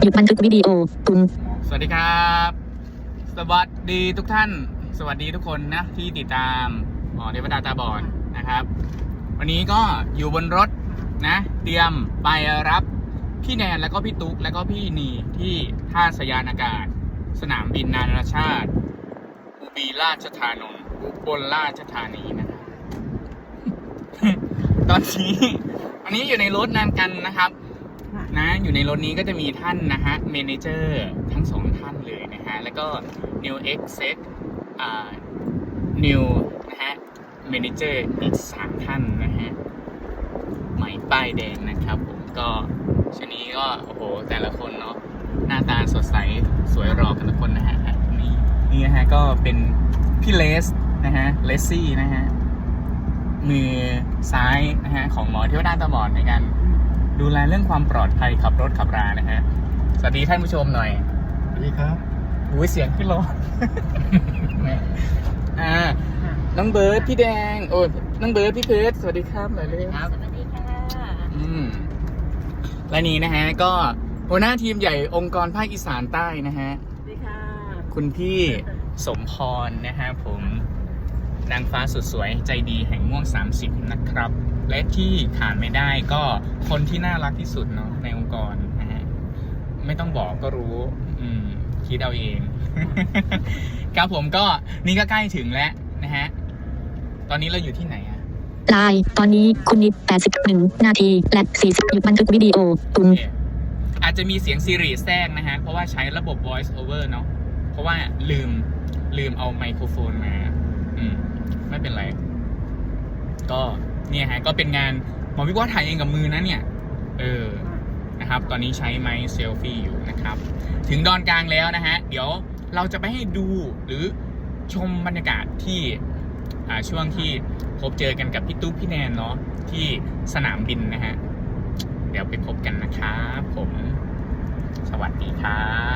หยุดบันทึกวิดีโอปุ่มสวัสดีครับ สวัสดีทุกท่าน สวัสดีทุกคนนะที่ติดตามหมอเทวดาตาบอดนะครับ วันนี้ก็อยู่บนรถนะ เตรียมไปรับพี่แนนแล้วก็พี่ตุ๊กแล้วก็พี่นีที่ท่าสยานอากาศ สนามบินนานาชาติอุบีราชธานนท์อุบลราชธานีนะครับตอนนี้อันนี้อยู่ในรถนานกันนะครับ นะอยู่ในรถนี้ก็จะมีท่านนะฮะเมนเจอร์ทั้งสองท่านเลยนะฮะ แล้วก็ New X Set อ่า New นะฮะเมนเจอร์อีกสามท่านนะฮะใหม่ป้ายแดงนะครับผมก็ชนี้ก็โอ้โหแต่ละคนเนาะหน้าตาสดใสสวยหล่อกันทุกคนนะฮะนี่นี่นะฮะก็เป็นพี่เลสนะฮะเลสซี่นะฮะมือซ้ายนะฮะของหมอเทวดาตาบอดในการ ดูแลเรื่องความปลอดภัยขับรถขับรานะฮะ สวัสดีท่านผู้ชมหน่อย สวัสดีครับอุ้ยเสียงขึ้นรถอ่า น้องเบิร์ดพี่แดง โอ้ยน้องเบิร์ดพี่เพชรสวัสดีครับหน่อยเลยครับ สวัสดีค่ะอืมและนี้นะฮะ ก็หัวหน้าทีมใหญ่องค์กรภาคอีสานใต้นะฮะ สวัสดีค่ะ คุณพี่สมพรนะฮะผมนางฟ้าสุดสวยใจดีแห่งม่วง 30 นะครับ และที่ขาดไม่ได้ก็ คนที่น่ารักที่สุดเนาะในองค์กรนะฮะไม่ต้องบอกก็รู้ อืมคิดเอาเอง ครับผมก็นี่ก็ใกล้ถึงแล้วนะฮะ ตอนนี้เราอยู่ที่ไหนอะไลน์ตอนนี้คุณนิด81 นาที และ 40หยุดบันทึกวิดีโอปุ่มโอเคอาจจะมีเสียงซีรีส์แทรกนะฮะ เพราะว่าใช้ระบบ voice over เนาะเพราะว่าลืมลืมเอาไมโครโฟนมา อืม ไม่เป็นไร ก็เนี่ยฮะ ก็เป็นงาน หมอวิว่าถ่ายเองกับมือนะเนี่ย เออ นะครับ ตอนนี้ใช้ไมค์เซลฟี่อยู่นะครับ ถึงดอนกลางแล้วนะฮะ เดี๋ยวเราจะไปให้ดูหรือชมบรรยากาศที่ช่วงที่พบเจอกันกับพี่ตุ๊กพี่แนนเนาะที่สนามบินนะฮะ เดี๋ยวไปพบกันนะครับผม สวัสดีครับ